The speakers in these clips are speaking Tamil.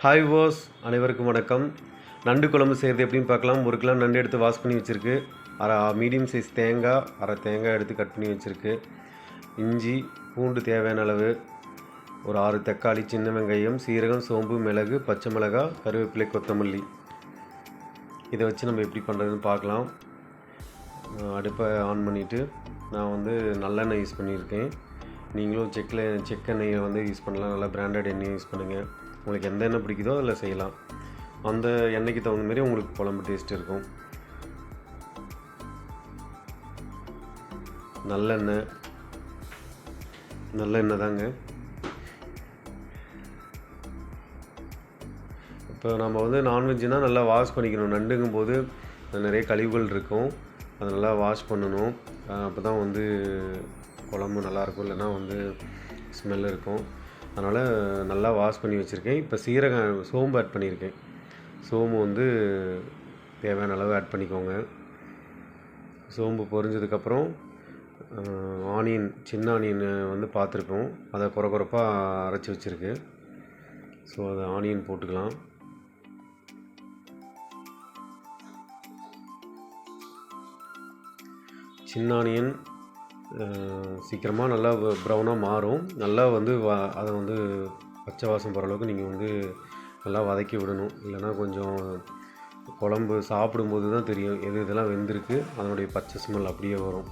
ஹாய் வாஸ் அனைவருக்கும் வணக்கம். நண்டு குழம்பு செய்கிறது எப்படின்னு பார்க்கலாம். ஒரு கிலோ நண்டு எடுத்து வாஷ் பண்ணி வச்சுருக்கு. அரை மீடியம் சைஸ் தேங்காய் அரை தேங்காய் எடுத்து கட் பண்ணி வச்சுருக்கு. இஞ்சி பூண்டு தேவையான அளவு. ஒரு ஆறு தக்காளி சின்ன வெங்காயம் சீரகம் சோம்பு மிளகு பச்சை மிளகாய் கருவேப்பிலை கொத்தமல்லி. இதை வச்சு நம்ம எப்படி பண்ணுறதுன்னு பார்க்கலாம். அடுப்பை ஆன் பண்ணிவிட்டு நான் வந்து நல்லெண்ணெய் யூஸ் பண்ணியிருக்கேன். நீங்களும் செக்கில் செக்கெண்ணெயை வந்து யூஸ் பண்ணலாம். நல்லா பிராண்டட் எண்ணெய் யூஸ் பண்ணுங்கள் உங்களுக்கு எந்த எண்ணெய் பிடிக்குதோ அதில் செய்யலாம். அந்த எண்ணெய்க்கு தகுந்த மாதிரி உங்களுக்கு குழம்பு டேஸ்ட் இருக்கும். நல்லெண்ணெய் நல்லெண்ணெய் தாங்க. இப்போ நம்ம வந்து நான்வெஜ்னால் நல்லா வாஷ் பண்ணிக்கணும். நண்டுங்கும் போது நிறைய கழிவுகள் இருக்கும். அதை நல்லா வாஷ் பண்ணணும். அப்போ தான் வந்து குழம்பு நல்லாயிருக்கும் இல்லைன்னா வந்து ஸ்மெல் இருக்கும். அதனால் நல்லா வாஷ் பண்ணி வச்சுருக்கேன். இப்போ சீரகம் சோம்பு ஆட் பண்ணியிருக்கேன் சோம்பு வந்து தேவையான அளவு ஆட் பண்ணிக்கோங்க. சோம்பு பொரிஞ்சதுக்கப்புறம் ஆனியன் சின்ன ஆனியன் வந்து பார்த்துருக்கோம் அதை குறை குறைப்பாக அரைச்சி வச்சுருக்கு. ஸோ அதை ஆனியன் போட்டுக்கலாம். சின்ன ஆனியன் சீக்கிரமாக நல்லா ப்ரௌனாக மாறும். நல்லா வந்து வ அதை வந்து பச்சை வாசம் போகிற அளவுக்கு நீங்கள் வந்து நல்லா வதக்கி விடணும். இல்லைன்னா கொஞ்சம் குழம்பு சாப்பிடும்போது தான் தெரியும் எது இதெல்லாம் வெந்திருக்கு. அதனுடைய பச்சை ஸ்மெல் அப்படியே வரும்.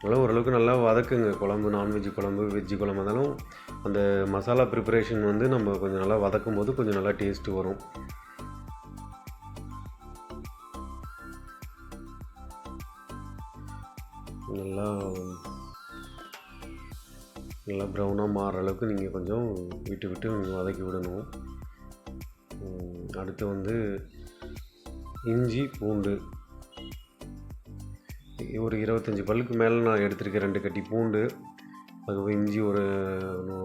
அதனால் ஓரளவுக்கு நல்லா வதக்குங்க. குழம்பு நான்வெஜ் குழம்பு வெஜ்ஜு குழம்பு இருந்தாலும் அந்த மசாலா ப்ரிப்பரேஷன் வந்து நம்ம கொஞ்சம் நல்லா வதக்கும் போது கொஞ்சம் நல்லா டேஸ்ட்டு வரும். நல்லா ப்ரௌனாக மாறுற அளவுக்கு நீங்கள் கொஞ்சம் விட்டு விட்டு வதக்கி விடணும். அடுத்து வந்து இஞ்சி பூண்டு. ஒரு இருபத்தஞ்சி பல்லுக்கு மேலே நான் எடுத்திருக்கேன் ரெண்டு கட்டி பூண்டு. அதுக்கு இஞ்சி ஒரு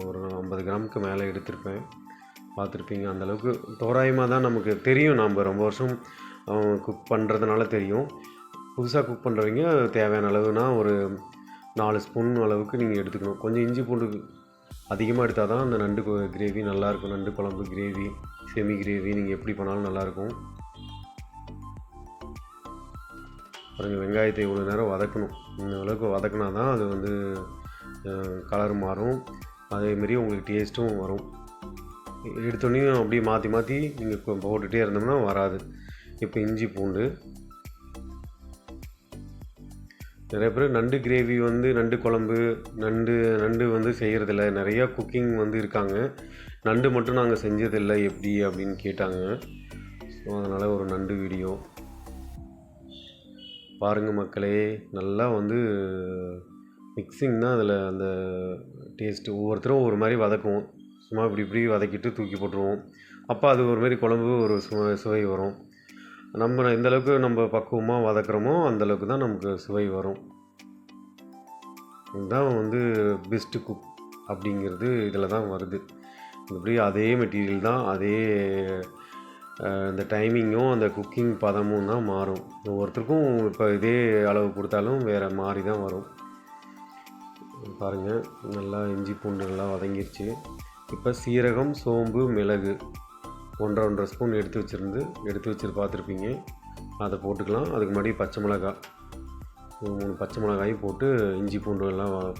ஒரு ஐம்பது கிராமுக்கு மேலே எடுத்திருப்பேன். பார்த்துருப்பீங்க. அந்தளவுக்கு தோராயமாக தான் நமக்கு தெரியும். நம்ம ரொம்ப வருஷம் குக் பண்ணுறதுனால தெரியும். புதுசாக குக் பண்ணுறவங்க தேவையான அளவுனா ஒரு நாலு ஸ்பூன் அளவுக்கு நீங்கள் எடுத்துக்கணும். கொஞ்சம் இஞ்சி பூண்டு அதிகமாக எடுத்தால் தான் அந்த நண்டு கிரேவி நல்லாயிருக்கும் நண்டு குழம்பு கிரேவி செமி கிரேவி நீங்கள் எப்படி பண்ணாலும் நல்லாயிருக்கும் பாருங்க வெங்காயத்தை இவ்வளோ நேரம் வதக்கணும். இந்த அளவுக்கு வதக்கினா தான் அது வந்து கலர் மாறும். அதேமாரி உங்களுக்கு டேஸ்ட்டும் வரும். எடுத்தோடனே அப்படியே மாற்றி மாற்றி நீங்கள் போட்டுகிட்டே இருந்தோம்னா வராது. இப்போ இஞ்சி பூண்டு நிறைய பேர் நண்டு கிரேவி வந்து நண்டு குழம்பு நண்டு நண்டு வந்து செய்கிறதில்ல நிறையா குக்கிங் வந்து இருக்காங்க. நண்டு மட்டும் நாங்கள் செஞ்சதில்லை. எப்படி அப்படின்னு கேட்டாங்க. ஸோ அதனால் ஒரு நண்டு வீடியோ பாருங்கள் மக்களே நல்லா வந்து மிக்சிங் தான் அதில் அந்த டேஸ்ட்டு ஒவ்வொருத்தரும் ஒரு மாதிரி வதக்குவோம். சும்மா இப்படி இப்படி வதக்கிட்டு தூக்கி போட்டுருவோம். அப்போ அது ஒரு மாதிரி குழம்பு ஒரு சுவை சுவை வரும். நம்ம எந்தளவுக்கு நம்ம பக்குவமாக வதக்குறோமோ அந்த அளவுக்கு தான் நமக்கு சுவை வரும். இதுதான் வந்து பெஸ்ட்டு குக் அப்படிங்கிறது இதில் தான் வருது. இப்படி அதே மெட்டீரியல் தான் அதே இந்த டைமிங்கும் அந்த குக்கிங் பதமும் தான் மாறும். ஒவ்வொருத்தருக்கும் இப்போ இதே அளவு கொடுத்தாலும் வேறு மாறி தான் வரும். பாருங்கள் நல்லா இஞ்சி பூண்டு நல்லா வதங்கிருச்சு. இப்போ சீரகம் சோம்பு மிளகு ஒன்றரை ஒன்றரை ஸ்பூன் எடுத்து வச்சுருந்து எடுத்து வச்சுட்டு பார்த்துருப்பீங்க. அதை போட்டுக்கலாம். அதுக்கு முன்னாடி பச்சை மிளகாய் மூணு பச்சை மிளகாயும் போட்டு இஞ்சி பூண்டு எல்லாம் வ-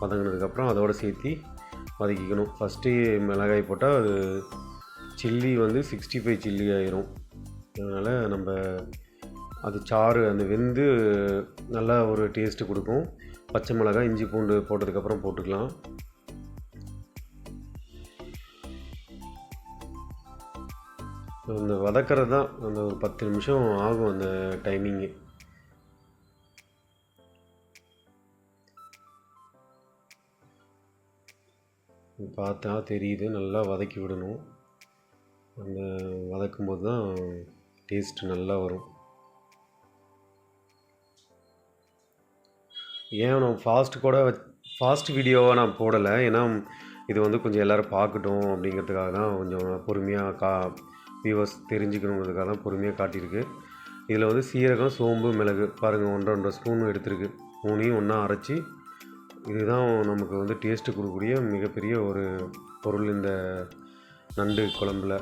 வதங்கினதுக்கப்புறம் அதோட சேர்த்து வதக்கிக்கணும். ஃபஸ்ட்டு மிளகாய் போட்டால் அது சில்லி வந்து சிக்ஸ்டி ஃபைவ் சில்லி ஆயிரும். அதனால் நம்ம அது சாறு அந்த வெந்து நல்லா ஒரு டேஸ்ட்டு கொடுக்கும். பச்சை மிளகாய் இஞ்சி பூண்டு போட்டதுக்கப்புறம் போட்டுக்கலாம். அந்த வதக்கிறது தான் அந்த ஒரு பத்து நிமிஷம் ஆகும் அந்த டைமிங்கு பார்த்தா தெரியுது நல்லா வதக்கி விடணும். அந்த வதக்கும்போது தான் டேஸ்ட் நல்லா வரும். ஏன் நான் ஃபாஸ்ட் கூட ஃபாஸ்ட் வீடியோவாக நான் போடலை. ஏன்னா இது வந்து கொஞ்சம் எல்லோரும் பார்க்கட்டும் அப்படிங்கிறதுக்காக தான் கொஞ்சம் பொறுமையாக கா வியூவர்ஸ் தெரிஞ்சுக்கணுங்கிறதுக்காக தான் பொறுமையாக காட்டியிருக்கு. இதில் வந்து சீரகம் சோம்பு மிளகு பாருங்கள் ஒன்றரை ஒன்றரை ஸ்பூன் எடுத்திருக்கு. மூணையும் ஒன்றா அரைச்சி இதுதான் நமக்கு வந்து டேஸ்ட்டு கொடுக்கக்கூடிய மிகப்பெரிய ஒரு பொருள் இந்த நண்டு குழம்புல.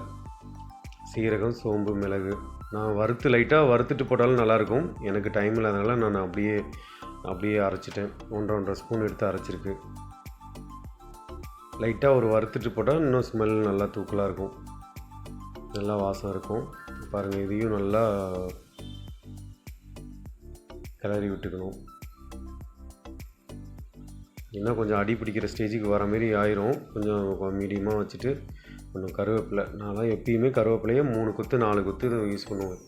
சீரகம் சோம்பு மிளகு. நான் வறுத்து லைட்டாக வறுத்துட்டு போட்டாலும் நல்லாயிருக்கும். எனக்கு டைம் இல்லாதனால நான் அப்படியே அப்படியே அரைச்சிட்டேன். ஒன்றரை ஒன்றரை ஸ்பூன் எடுத்து அரைச்சிருக்கு. லைட்டாக ஒரு வறுத்துட்டு போட்டால் இன்னும் ஸ்மெல் நல்லா தூக்கலாக இருக்கும். நல்லா வாசம் இருக்கும். பாருங்கள் இதையும் நல்லா கிளறி விட்டுக்கணும். இன்னும் கொஞ்சம் அடி பிடிக்கிற ஸ்டேஜுக்கு வர மாரி ஆயிரும். கொஞ்சம் மீடியமாக வச்சுட்டு கொஞ்சம் கருவேப்பிலை. நான்லாம் எப்பயுமே கருவேப்பிலையே மூணு குத்து நாலு குத்து யூஸ் பண்ணுவேன்.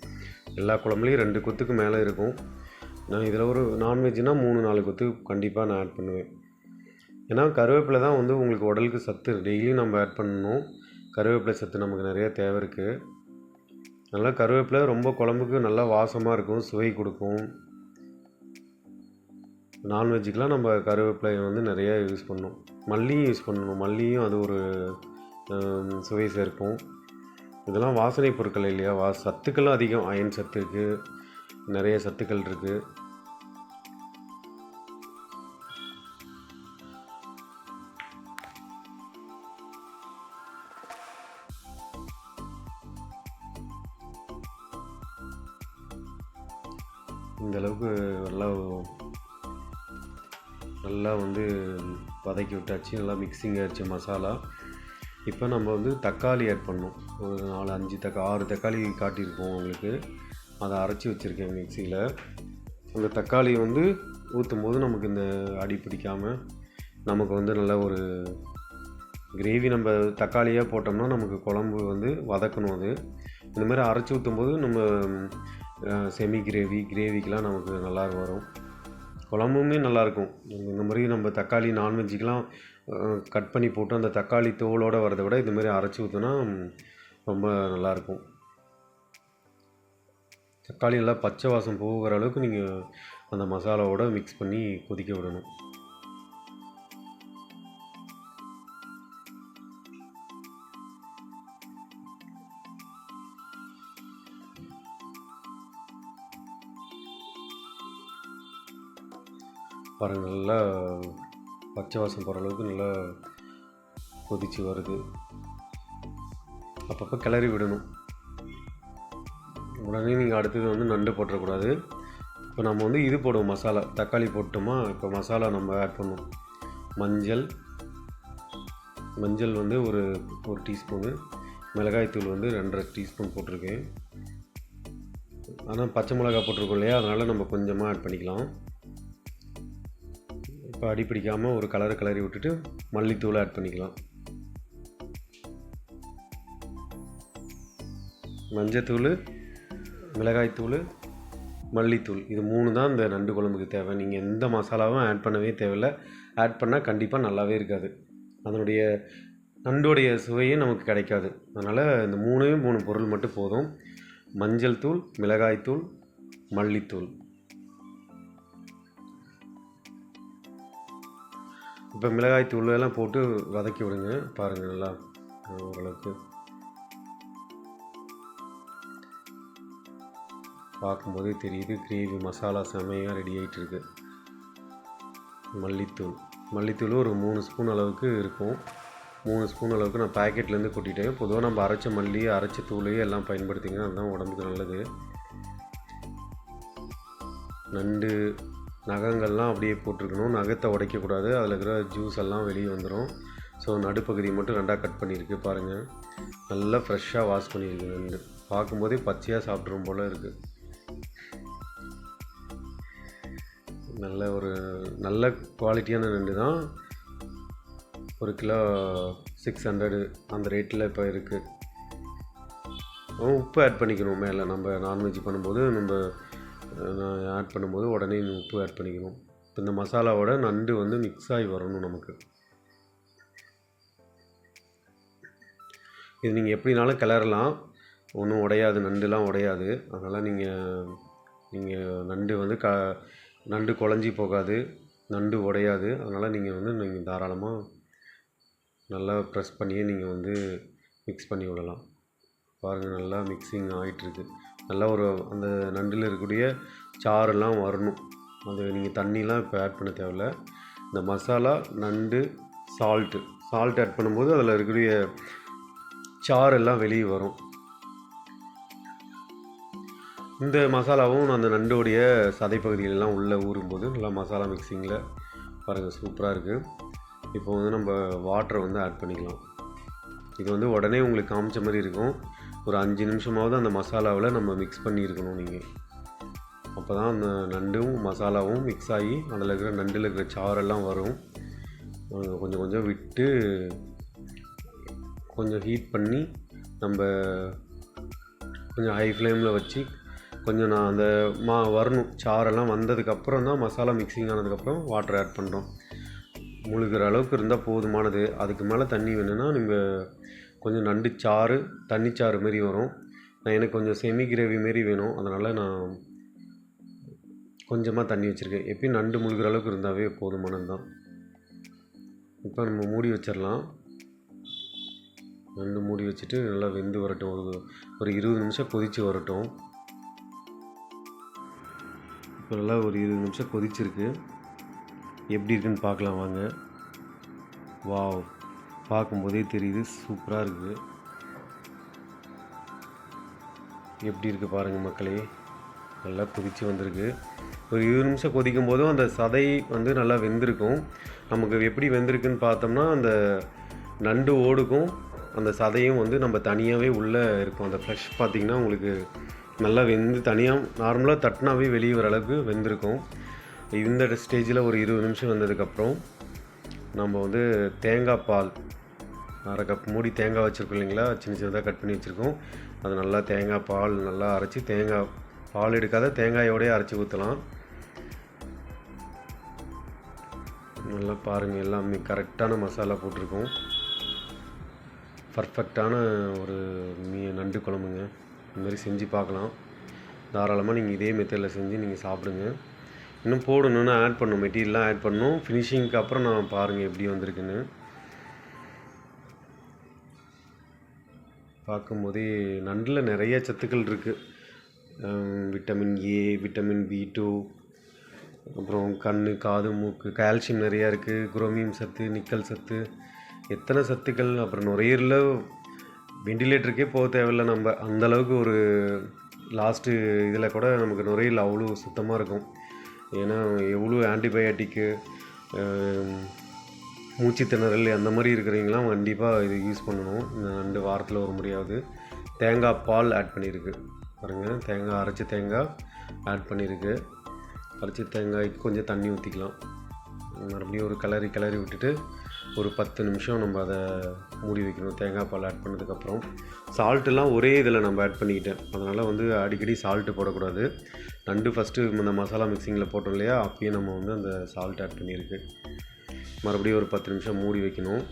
எல்லா குழம்புலையும் ரெண்டு குத்துக்கு மேலே இருக்கும். நான் இதில் ஒரு நான்வெஜ்னால் மூணு நாலு குத்து கண்டிப்பாக நான் ஆட் பண்ணுவேன். ஏன்னா கருவேப்பிலை தான் வந்து உங்களுக்கு உடலுக்கு சத்து. டெய்லியும் நம்ம ஆட் பண்ணணும். கருவேப்பிலை சத்து நமக்கு நிறைய தேவை இருக்குது நல்லா கருவேப்பிலை ரொம்ப குழம்புக்கு நல்லா வாசமாக இருக்கும் சுவை கொடுக்கும். நான்வெஜ்ஜுக்கெலாம் நம்ம கருவேப்பிலையை வந்து நிறைய யூஸ் பண்ணணும் மல்லியும் யூஸ் பண்ணணும். மல்லியும் அது ஒரு சுவை சேர்க்கும். இதெல்லாம் வாசனை பொருட்கள் இல்லையா? வா சத்துக்களும் அதிகம். அயன் சத்து இருக்குது நிறைய சத்துக்கள் இருக்குது வதக்கி விட்டாச்சு நல்லா மிக்சிங் ஆயிடுச்சு மசாலா. இப்போ நம்ம வந்து தக்காளி ஆட் பண்ணோம் ஒரு நாலு அஞ்சு தக்கா ஆறு தக்காளி காட்டியிருக்கோம் உங்களுக்கு. அதை அரைச்சி வச்சுருக்கேன் மிக்சியில் அந்த தக்காளி வந்து ஊற்றும் போது நமக்கு இந்த அடி பிடிக்காமல் நமக்கு வந்து நல்ல ஒரு கிரேவி நம்ம தக்காளியாக போட்டோம்னா நமக்கு குழம்பு வந்து வதக்கணும் அது. இந்த மாதிரி அரைச்சி ஊற்றும் போது நம்ம செமி கிரேவி கிரேவிக்கெலாம் நமக்கு நல்லா வரும். குழம்புமே நல்லாயிருக்கும். இந்த மாதிரி நம்ம தக்காளி நான்வெஜ்ஜுக்கெலாம் கட் பண்ணி போட்டு அந்த தக்காளி தோலோடு வரதை விட இந்த மாதிரி அரைச்சி ஊற்றினா ரொம்ப நல்லாயிருக்கும். தக்காளி நல்லா பச்சை வாசம் போகிற அளவுக்கு நீங்கள் அந்த மசாலாவோடு மிக்ஸ் பண்ணி கொதிக்க விடணும். பாருங்கள் நல்லா பச்சை வாசம் போகிற அளவுக்கு நல்லா கொதிச்சு வருது. அப்பப்போ கிளறி விடணும். உடனே நீங்கள் அடுத்தது வந்து நண்டு போட்டுறக்கூடாது. இப்போ நம்ம வந்து இது போடுவோம் மசாலா. தக்காளி போட்டோமா இப்போ மசாலா நம்ம ஆட் பண்ணுவோம். மஞ்சள். மஞ்சள் வந்து ஒரு ஒரு டீஸ்பூனு மிளகாய்த்தூள் வந்து ரெண்டரை டீஸ்பூன் போட்டிருக்கேன். ஆனால் பச்சை மிளகா போட்டிருக்கோம் இல்லையா? அதனால் நம்ம கொஞ்சமாக ஆட் பண்ணிக்கலாம். இப்போ அடி பிடிக்காமல் ஒரு கலரை கலரி விட்டுட்டு மல்லித்தூளை ஆட் பண்ணிக்கலாம். மஞ்சத்தூள் மிளகாய்த்தூள் மல்லித்தூள். இது மூணு தான் இந்த நண்டு குழம்புக்கு தேவை. நீங்கள் எந்த மசாலாவும் ஆட் பண்ணவே தேவையில்லை. ஆட் பண்ணால் கண்டிப்பாக நல்லாவே இருக்காது. அதனுடைய நண்டோடைய சுவையே நமக்கு கிடைக்காது. அதனால் இந்த மூணு மூணு பொருள் மட்டும் போதும். மஞ்சள் தூள் மிளகாய்த்தூள் மல்லித்தூள். இப்போ மிளகாய் தூள் எல்லாம் போட்டு வதக்கி விடுங்க. பாருங்கள் நல்லா ஓரளவுக்கு. பார்க்கும்போதே தெரியுது கிரேவி மசாலா செமையாக ரெடி ஆகிட்டு இருக்கு. மல்லித்தூள். மல்லித்தூள் ஒரு மூணு ஸ்பூன் அளவுக்கு இருக்கும். மூணு ஸ்பூன் அளவுக்கு நான் பாக்கெட்லேருந்து கொட்டிட்டேன். பொதுவாக நம்ம அரைச்ச மல்லி அரைச்ச தூளையே எல்லாம் பயன்படுத்திங்கன்னா அதுதான் உடம்புக்கு நல்லது. நண்டு நகங்கள்லாம் அப்படியே போட்டிருக்கணும். நகத்தை உடைக்கக்கூடாது. அதில் இருக்கிற ஜூஸ் எல்லாம் வெளியே வந்துடும் ஸோ நடுப்பகுதி மட்டும் ரெண்டாக கட் பண்ணியிருக்கு பாருங்கள் நல்லா ஃப்ரெஷ்ஷாக வாஷ் பண்ணியிருக்கு நண்டு பார்க்கும்போதே பச்சையாக சாப்பிட்ரும் போல் இருக்குது நல்ல ஒரு நல்ல குவாலிட்டியான நண்டு தான். ஒரு கிலோ சிக்ஸ் ஹண்ட்ரடு அந்த ரேட்டில் இப்போ இருக்குது உப்பு ஆட் பண்ணிக்கணும் மேலே. நம்ம நான்வெஜ் பண்ணும்போது நம்ம ஆட் பண்ணும்போது உடனே உப்பு ஆட் பண்ணிக்கணும். இப்போ இந்த மசாலாவோட நண்டு வந்து மிக்ஸ் ஆகி வரணும் நமக்கு. இது நீங்கள் எப்படினாலும் கிளறலாம். ஒன்றும் உடையாது நண்டுலாம் உடையாது. அதனால் நீங்கள் நீங்கள் நண்டு வந்து க நண்டு குழஞ்சி போகாது. நண்டு உடையாது. அதனால் நீங்கள் வந்து நீங்கள் தாராளமாக நல்லா ப்ரெஸ் பண்ணியே நீங்கள் வந்து மிக்ஸ் பண்ணி விடலாம். பாருங்கள் நல்லா மிக்சிங் ஆகிட்டுருக்கு நல்லா ஒரு அந்த நண்டில் இருக்கக்கூடிய சாறெல்லாம் வரணும். அது நீங்கள் தண்ணிலாம் இப்போ ஆட் பண்ண தேவையில்ல. இந்த மசாலா நண்டு சால்ட்டு சால்ட் ஆட் பண்ணும்போது அதில் இருக்கக்கூடிய சாறெல்லாம் வெளியே வரும். இந்த மசாலாவும் அந்த நண்டோடைய சதை பகுதிகளெல்லாம் உள்ளே ஊறும்போது நல்லா மசாலா மிக்சிங்கில் பாருங்கள் சூப்பராக இருக்குது இப்போ வந்து நம்ம வாட்டரை வந்து ஆட் பண்ணிக்கலாம். இது வந்து உடனே உங்களுக்கு காமிச்ச மாதிரி இருக்கும். ஒரு அஞ்சு நிமிஷமாவது அந்த மசாலாவில் நம்ம மிக்ஸ் பண்ணியிருக்கணும் நீங்கள் அப்போ தான் அந்த நண்டும் மசாலாவும் மிக்ஸ் ஆகி அதில் இருக்கிற நண்டில் இருக்கிற சாரெல்லாம் வரும். கொஞ்சம் கொஞ்சம் விட்டு கொஞ்சம் ஹீட் பண்ணி நம்ம கொஞ்சம் ஹை ஃப்ளேமில் வச்சு கொஞ்சம் நான் அந்த மா வரணும். சாரெல்லாம் வந்ததுக்கப்புறம் தான் மசாலா மிக்சிங் ஆனதுக்கப்புறம் வாட்டர் ஆட் பண்ணுறோம் முழுகிற அளவுக்கு இருந்தால் போதுமானது. அதுக்கு மேலே தண்ணி வேணும்னா நீங்கள் கொஞ்சம் நண்டு சாறு தண்ணி சாறு மாரி வரும். நான் எனக்கு கொஞ்சம் செமி கிரேவி மாரி வேணும். அதனால் நான் கொஞ்சமாக தண்ணி வச்சுருக்கேன். எப்பயும் நண்டு முழுகிற அளவுக்கு இருந்தாவே போதுமானது தான் இப்போ நம்ம மூடி வச்சிடலாம் நண்டு மூடி வச்சுட்டு நல்லா வெந்து வரட்டும். ஒரு ஒரு இருபது நிமிஷம் கொதித்து வரட்டும். இப்போ நல்லா ஒரு இருபது நிமிஷம் கொதிச்சிருக்கு. எப்படி இருக்குன்னு பார்க்கலாம் வாங்க. வாவ். பார்க்கும்போதே தெரியுது சூப்பராக இருக்குது. எப்படி இருக்குது பாருங்கள் மக்களே. நல்லா கொதித்து வந்திருக்கு. ஒரு இருபது நிமிஷம் கொதிக்கும் போதும் அந்த சதை வந்து நல்லா வெந்திருக்கும். நமக்கு எப்படி வெந்திருக்குன்னு பார்த்தோம்னா அந்த நண்டு ஓடுக்கும். அந்த சதையும் வந்து நம்ம தனியாகவே உள்ளே இருக்கும். அந்த ஃப்ரெஷ் பார்த்திங்கன்னா உங்களுக்கு நல்லா வெந்து தனியாக நார்மலாக தட்டினாவே வெளியே வர அளவுக்கு வெந்திருக்கும். இந்த ஸ்டேஜில் ஒரு இருபது நிமிஷம் வந்ததுக்கப்புறம் நம்ம வந்து தேங்காய் பால் அரை கப் மூடி தேங்காய் வச்சுருக்கோம் இல்லைங்களா? சின்ன சின்னதாக கட் பண்ணி வச்சுருக்கோம். அது நல்லா தேங்காய் பால் நல்லா அரைச்சி தேங்காய் பால் எடுக்காத தேங்காயோடய அரைச்சி ஊற்றலாம் நல்லா பாருங்கள் எல்லாமே கரெக்டான மசாலா போட்டிருக்கோம். பர்ஃபெக்டான ஒரு மீ நண்டு குழம்புங்க. இந்தமாதிரி செஞ்சு பார்க்கலாம். தாராளமாக நீங்கள் இதே மெத்தடில் செஞ்சு நீங்கள் சாப்பிடுங்க. இன்னும் போடணும்னு ஆட் பண்ணணும் மெட்டீரியல்லாம் ஆட் பண்ணும். ஃபினிஷிங்க்கு அப்புறம் நான் பாருங்கள் எப்படி வந்திருக்குன்னு. பார்க்கும்போதே நண்டில் நிறைய சத்துக்கள் இருக்குது vitamin A vitamin B two அப்புறம் கண் காது மூக்கு கால்சியம் நிறையா இருக்குது குரோமியம் சத்து நிக்கல் சத்து எத்தனை சத்துக்கள்? அப்புறம் நுரையீரலில் வெண்டிலேட்டருக்கே போக தேவையில்ல நம்ம. அந்த அளவுக்கு ஒரு லாஸ்ட்டு இதில் கூட நமக்கு நுரையீரல் அவ்வளோ சுத்தமாக இருக்கும். ஏன்னா எவ்வளோ ஆன்டிபயாட்டிக்கு மூச்சு திணறல் அந்த மாதிரி இருக்கிறவங்களாம் கண்டிப்பாக இது யூஸ் பண்ணணும். இந்த ரெண்டு வாரத்தில் ஒரு முறையாவது தேங்காய் பால் ஆட் பண்ணியிருக்கு பாருங்கள் தேங்காய் அரைச்ச தேங்காய் ஆட் பண்ணியிருக்கு அரைச்ச தேங்காய்க்கு கொஞ்சம் தண்ணி ஊற்றிக்கலாம் மறுபடியும் ஒரு கிளறி கிளறி விட்டுட்டு ஒரு பத்து நிமிஷம் நம்ம அதை மூடி வைக்கணும். தேங்காய் பால் ஆட் பண்ணதுக்கப்புறம். சால்ட்டெல்லாம் ஒரே இதில் நம்ம ஆட் பண்ணிக்கிட்டேன். அதனால் வந்து அடிக்கடி சால்ட்டு போடக்கூடாது. நண்டு ஃபஸ்ட்டு இந்த மசாலா மிக்சிங்கில் போட்டோம் இல்லையா? அப்பயும் நம்ம வந்து அந்த சால்ட் ஆட் பண்ணியிருக்கு. மறுபடியும் ஒரு பத்து நிமிஷம் மூடி வைக்கணும்.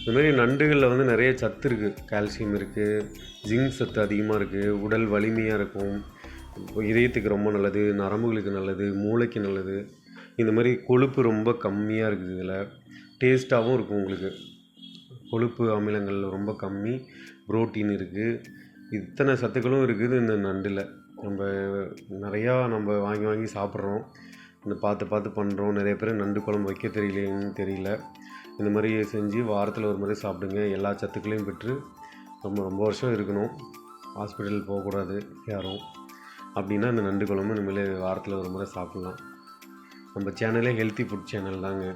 இந்தமாரி நண்டுகளில் வந்து நிறைய சத்து இருக்குது கால்சியம் இருக்குது ஜிங்க் சத்து அதிகமாக இருக்குது உடல் வலிமையாக இருக்கும். இதயத்துக்கு ரொம்ப நல்லது நரம்புகளுக்கு நல்லது மூளைக்கு நல்லது. இந்த மாதிரி கொழுப்பு ரொம்ப கம்மியாக இருக்குது இதில். டேஸ்ட்டாகவும் இருக்கும் உங்களுக்கு. கொழுப்பு அமிலங்கள் ரொம்ப கம்மி புரோட்டீன் இருக்குது இத்தனை சத்துக்களும் இருக்குது இந்த நண்டில். நம்ம நிறையா நம்ம வாங்கி வாங்கி சாப்பிட்றோம். பார்த்து பார்த்து பண்ணுறோம் நிறைய பேர் நண்டு குழம்பு வைக்க தெரியலேன்னு தெரியல. இந்த மாதிரி செஞ்சு வாரத்தில் ஒரு முறை சாப்பிடுங்க. எல்லா சத்துக்களையும் பெற்று ரொம்ப ரொம்ப வருஷம் இருக்கணும். ஹாஸ்பிட்டல் போகக்கூடாது யாரும். அப்படின்னா இந்த நண்டு குழம்பு இனிமேல் வாரத்தில் ஒரு முறை சாப்பிட்லாம். நம்ம சேனலே ஹெல்த்தி ஃபுட் சேனல் தாங்க.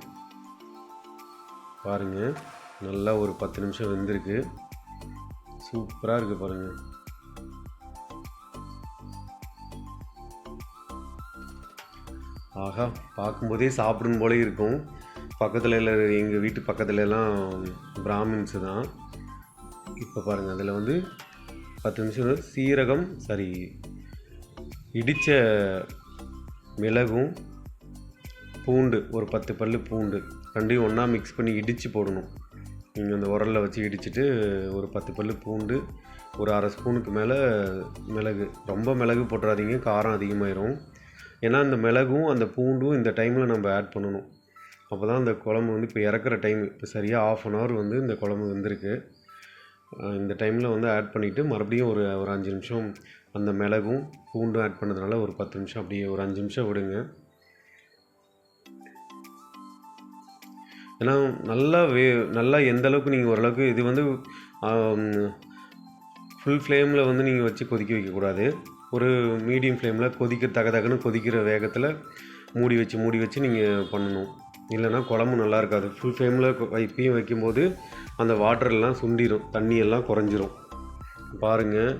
பாருங்கள் நல்லா ஒரு பத்து நிமிஷம் வெந்திருக்கு. சூப்பராக இருக்குது பாருங்கள் ஆஹா பார்க்கும்போதே சாப்பிடும் போலே இருக்கும். பக்கத்தில் எங்கள் வீட்டு பக்கத்துலலாம் பிராமின்ஸு தான். இப்போ பாருங்கள் அதில் வந்து பத்து நிமிஷம் சீரகம் சரி இடித்த மிளகும் பூண்டு ஒரு பத்து பல் பூண்டு ரெண்டையும் ஒன்றா மிக்ஸ் பண்ணி இடித்து போடணும். நீங்கள் அந்த உரலில் வச்சு இடிச்சிட்டு ஒரு பத்து பல் பூண்டு ஒரு அரை ஸ்பூனுக்கு மேலே மிளகு. ரொம்ப மிளகு போட்டுறாதீங்க காரம் அதிகமாயிரும். ஏன்னா அந்த மிளகும் அந்த பூண்டும் இந்த டைமில் நம்ம ஆட் பண்ணணும். அப்போ தான் அந்த குழம்பு வந்து இப்போ இறக்குற டைம் இப்போ சரியாக ஆஃப் அன் ஹவர் வந்து இந்த குழம்பு வந்திருக்கு. இந்த டைமில் வந்து ஆட் பண்ணிவிட்டு மறுபடியும் ஒரு ஒரு அஞ்சு நிமிஷம் அந்த மிளகும் பூண்டும் ஆட் பண்ணதுனால ஒரு பத்து நிமிஷம் அப்படியே ஒரு அஞ்சு நிமிஷம் விடுங்க. ஏன்னா நல்லா வே நல்லா எந்த அளவுக்கு நீங்கள் ஓரளவுக்கு இது வந்து ஃபுல் ஃப்ளேமில் வந்து நீங்கள் வச்சு கொதிக்க வைக்கக்கூடாது. ஒரு மீடியம் ஃப்ளேமில் கொதிக்க தக தகன்னு கொதிக்கிற வேகத்தில் மூடி வச்சு மூடி வச்சு நீங்கள் பண்ணணும். இல்லைன்னா குழம்பு நல்லா இருக்காது. ஃபுல் ஃப்ளேமில் இப்பயும் வைக்கும்போது அந்த வாட்டர்லாம் சுண்டிடும் தண்ணியெல்லாம் குறைஞ்சிரும். பாருங்கள்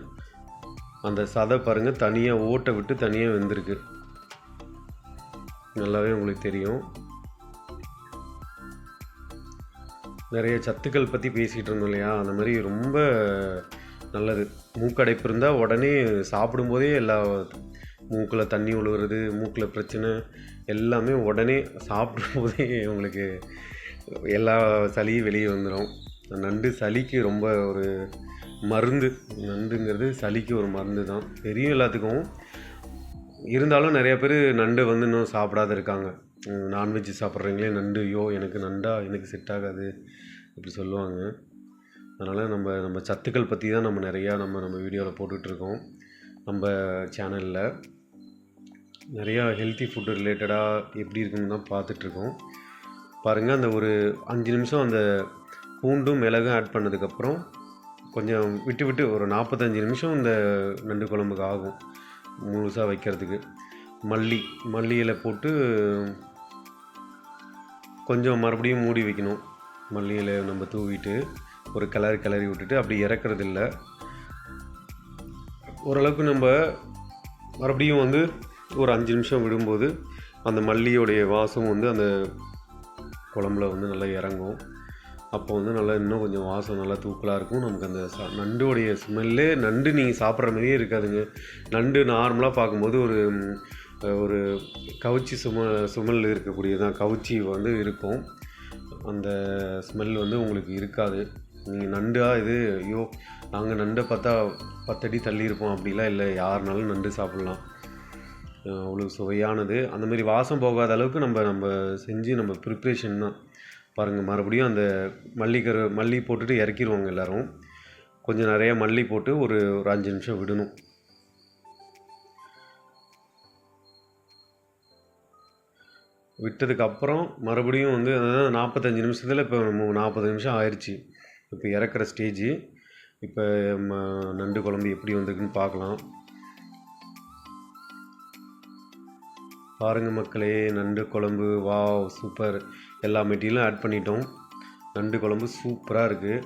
அந்த சதை பாருங்கள் தனியாக ஓட்டை விட்டு தனியாக வெந்திருக்கு. நல்லாவே உங்களுக்கு தெரியும். நிறைய சத்துக்கள் பற்றி பேசிகிட்டு இருந்தோம் இல்லையா? அந்த மாதிரி ரொம்ப நல்லது. மூக்கடைப்பு இருந்தால் உடனே சாப்பிடும்போதே எல்லா மூக்கில் தண்ணி விழுவுறது மூக்கில் பிரச்சனை எல்லாமே உடனே சாப்பிடும்போதே உங்களுக்கு எல்லா சளியும் வெளியே வந்துடும் நண்டு சளிக்கு ரொம்ப ஒரு மருந்து. நண்டுங்கிறது சளிக்கு ஒரு மருந்து தான். தெரியும் எல்லாத்துக்கும். இருந்தாலும் நிறைய பேர் நண்டு வந்து இன்னும் சாப்பிடாத இருக்காங்க. நான்வெஜ் சாப்பிட்றீங்களே நண்டு ஐயோ எனக்கு நண்டா எனக்கு செட் ஆகாது இப்படி சொல்லுவாங்க. அதனால் நம்ம நம்ம சத்துக்கள் பற்றி தான் நம்ம நிறையா நம்ம நம்ம வீடியோவில் போட்டுட்ருக்கோம். நம்ம சேனலில் நிறையா ஹெல்த்தி ஃபுட்டு ரிலேட்டடாக எப்படி இருக்குன்னு தான் பார்த்துட்ருக்கோம். பாருங்கள் அந்த ஒரு அஞ்சு நிமிஷம் அந்த பூண்டும் மிளகும் ஆட் பண்ணதுக்கப்புறம் கொஞ்சம் விட்டு விட்டு ஒரு நாற்பத்தஞ்சு நிமிஷம் இந்த நண்டு குழம்புக்கு ஆகும். முழுசாக வைக்கிறதுக்கு. மல்லி மல்லியில் போட்டு கொஞ்சம் மறுபடியும் மூடி வைக்கணும். மல்லியில் நம்ம தூவிட்டு ஒரு கிளறி கிளறி விட்டுட்டு அப்படி இறக்குறது இல்லை ஓரளவுக்கு நம்ம மறுபடியும் வந்து ஒரு அஞ்சு நிமிஷம் விடும்போது அந்த மல்லியோடைய வாசம் வந்து அந்த குழம்புல வந்து நல்லா இறங்கும். அப்போ வந்து நல்லா இன்னும் கொஞ்சம் வாசம் நல்லா தூக்கலாக இருக்கும். நமக்கு அந்த ச நண்டுடைய ஸ்மெல்லே நண்டு நீங்கள் சாப்பிட்ற மாதிரியே இருக்காதுங்க. நண்டு நார்மலாக பார்க்கும்போது ஒரு ஒரு கவுச்சி சும சுமல் இருக்கக்கூடியதான் கவுச்சி வந்து இருக்கும். அந்த ஸ்மெல் வந்து உங்களுக்கு இருக்காது. நீங்கள் நண்டா இது. ஐயோ நாங்கள் நண்டை பார்த்தா பத்தடி தள்ளி இருப்போம் அப்படிலாம் இல்லை. யாருனாலும் நண்டு சாப்பிட்லாம். அவ்வளோ சுவையானது. அந்த மாதிரி வாசம் போகாத அளவுக்கு நம்ம நம்ம செஞ்சு நம்ம ப்ரிப்ரேஷன் தான். பாருங்கள் மறுபடியும் அந்த மல்லிக்கரு மல்லி போட்டுட்டு இறக்கிடுவாங்க எல்லோரும். கொஞ்சம் நிறையா மல்லி போட்டு ஒரு ஒரு அஞ்சு நிமிஷம் விடணும். விட்டதுக்கப்புறம் மறுபடியும் வந்து நாற்பத்தஞ்சு நிமிஷத்தில் இப்போ நம்ம நாற்பது நிமிஷம் ஆயிடுச்சு இப்போ இறக்குற ஸ்டேஜு இப்போ ம- நண்டு குழம்பு எப்படி வந்திருக்குன்னு பார்க்கலாம். பாருங்கள் மக்களே நண்டு குழம்பு வாவ் சூப்பர். எல்லா மெட்டீரியலும் ஆட் பண்ணிட்டோம். நண்டு குழம்பு சூப்பராக இருக்குது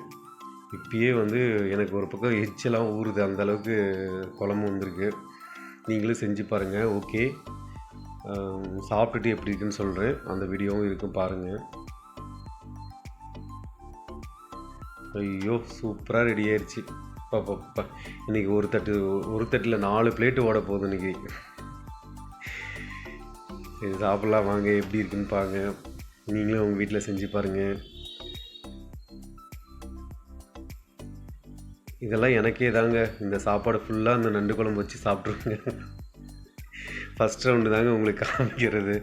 இப்பயே வந்து எனக்கு ஒரு பக்கம் எச்செல்லாம் ஊறுது. அந்த அளவுக்கு குழம்பு வந்திருக்கு. நீங்களும் செஞ்சு பாருங்கள் ஓகே. சாப்பிட்டுட்டு எப்படி இருக்குன்னு சொல்கிறேன் அந்த வீடியோவும் இருக்கும் பாருங்கள் ஐயோ சூப்பராக ரெடி ஆயிடுச்சு பாப்பா இன்னைக்கு ஒரு தட்டு ஒரு தட்டில் நாலு பிளேட்டு ஓட போகுது இன்னைக்கு. இது சாப்பிட்லாம் வாங்க எப்படி இருக்குன்னு பாருங்க. நீங்களும் உங்கள் வீட்டில் செஞ்சு பாருங்கள் இதெல்லாம் எனக்கே தாங்க. இந்த சாப்பாடு ஃபுல்லாக இந்த நண்டு குழம்பு வச்சு சாப்பிட்ருங்க ஃபஸ்ட் ரவுண்டு தாங்க உங்களுக்கு காமிக்கிறது.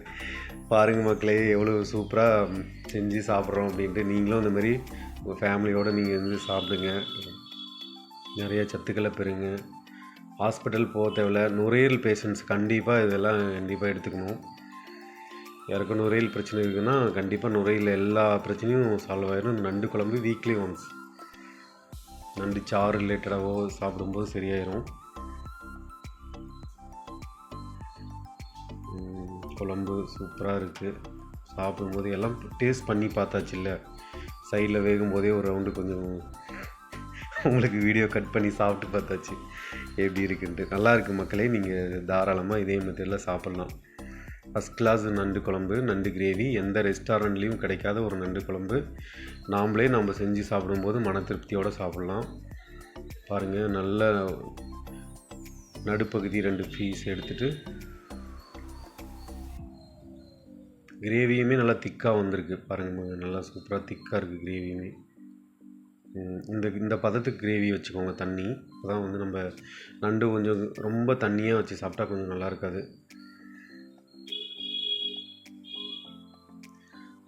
பாருங்கள் மக்களே எவ்வளோ சூப்பராக செஞ்சு சாப்பிட்றோம் அப்படின்ட்டு நீங்களும் அந்த மாதிரி உங்கள் ஃபேமிலியோடு நீங்கள் வந்து சாப்பிடுங்க. நிறைய சத்துக்களை பெறுங்க. ஹாஸ்பிட்டல் போக தேவையில்ல. நுரையீரல் பேஷண்ட்ஸ் கண்டிப்பாக இதெல்லாம் கண்டிப்பாக எடுத்துக்கணும். யாருக்கும் நுரையீரல் பிரச்சனை இருக்குன்னா கண்டிப்பாக நுரையீரல் எல்லா பிரச்சனையும் சால்வ் ஆயிடும் நண்டு குழம்பு வீக்லி ஒன்ஸ் நண்டு சாறு ரிலேட்டடாகவோ சாப்பிடும்போது சரியாயிரும். குழம்பு சூப்பராக இருக்குது சாப்பிடும்போது எல்லாம் டேஸ்ட் பண்ணி பார்த்தாச்சு இல்லை சைடில் வேகும் போதே ஒரு ரவுண்டு கொஞ்சம் உங்களுக்கு வீடியோ கட் பண்ணி சாப்பிட்டு பார்த்தாச்சு. எப்படி இருக்குன்ட்டு. நல்லா இருக்குது மக்களே நீங்கள் தாராளமாக இதே மெத்தடில் சாப்பிட்லாம். ஃபஸ்ட் கிளாஸ் நண்டு குழம்பு நண்டு கிரேவி எந்த ரெஸ்டாரண்ட்லேயும் கிடைக்காத ஒரு நண்டு குழம்பு. நாம்ளே நம்ம செஞ்சு சாப்பிடும்போது மன திருப்தியோடு சாப்பிட்லாம். பாருங்கள் நல்ல நடுப்பகுதி ரெண்டு பீஸ் எடுத்துகிட்டு கிரேவியுமே நல்லா திக்காக வந்திருக்கு. பாருங்கள் நல்லா சூப்பராக திக்காக இருக்குது கிரேவியுமே இந்த இந்த பதத்துக்கு கிரேவி வச்சுக்கோங்க தண்ணி. அப்பதான் வந்து நம்ம நண்டு கொஞ்சம் ரொம்ப தண்ணியாக வச்சு சாப்பிட்டா கொஞ்சம் நல்லா இருக்காது.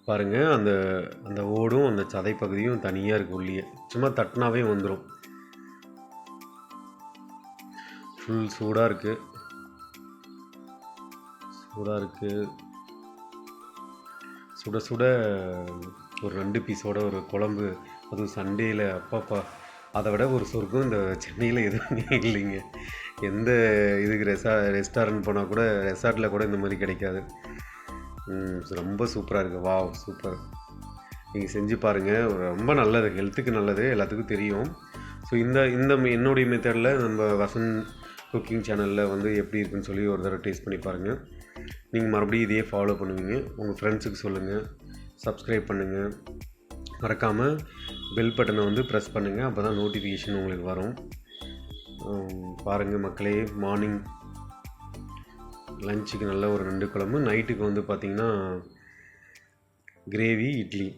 பாருங்க அந்த அந்த ஓடும் அந்த சதை பகுதியும் தனியாக இருக்குது உள்ளே சும்மா தட்டினாவே வந்துடும் ஃபுல் சூடாக இருக்குது சூடாக இருக்குது சுட சுட ஒரு ரெண்டு பீஸோட ஒரு குழம்பு அதுவும் சண்டேயில் அப்பாப்பா. அதை விட ஒரு சொர்க்கம் இந்த சென்னையில் எதுவுமே இல்லைங்க. எந்த இதுக்கு ரெசா ரெஸ்டாரண்ட் போனால் கூட ரெசார்ட்டில் கூட இந்த மாதிரி கிடைக்காது. ரொம்ப சூப்பராக இருக்குது வா சூப்பர். நீங்கள் செஞ்சு பாருங்கள் ரொம்ப நல்லது. ஹெல்த்துக்கு நல்லது. எல்லாத்துக்கும் தெரியும். ஸோ இந்த இந்த மெ- என்னுடைய மெத்தடில் நம்ம வசந்த் குக்கிங் சேனலில் வந்து எப்படி இருக்குன்னு சொல்லி ஒரு தடவை டேஸ்ட் பண்ணி பாருங்கள் நீங்கள் மறுபடியும் இதையே ஃபாலோ பண்ணுவீங்க. உங்கள் ஃப்ரெண்ட்ஸுக்கு சொல்லுங்கள் சப்ஸ்கிரைப் பண்ணுங்கள் மறக்காமல் பெல் பட்டனை வந்து ப்ரெஸ் பண்ணுங்கள் அப்போ தான் நோட்டிஃபிகேஷன் உங்களுக்கு வரும். பாருங்கள் மக்களே மார்னிங் லஞ்சுக்கு நல்ல ஒரு நண்டு குழம்பு. நைட்டுக்கு வந்து பார்த்திங்கன்னா கிரேவி இட்லி.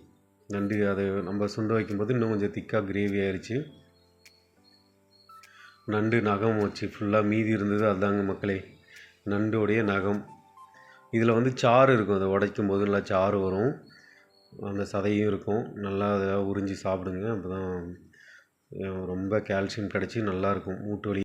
நண்டு அதை நம்ம சுண்ட வைக்கும்போது இன்னும் கொஞ்சம் திக்காக கிரேவி ஆயிடுச்சு நண்டு நகம் வச்சு ஃபுல்லாக மீதி இருந்தது. அதுதாங்க மக்களே நண்டோடைய நகம். இதில் வந்து சாறு இருக்கும். அதை உடைக்கும் போது நல்லா சாறு வரும். அந்த சதையும் இருக்கும். நல்லா அதை உறிஞ்சி சாப்பிடுங்க. அப்போ தான் ரொம்ப கால்சியம் கிடச்சி நல்லாயிருக்கும் மூட்டு வலி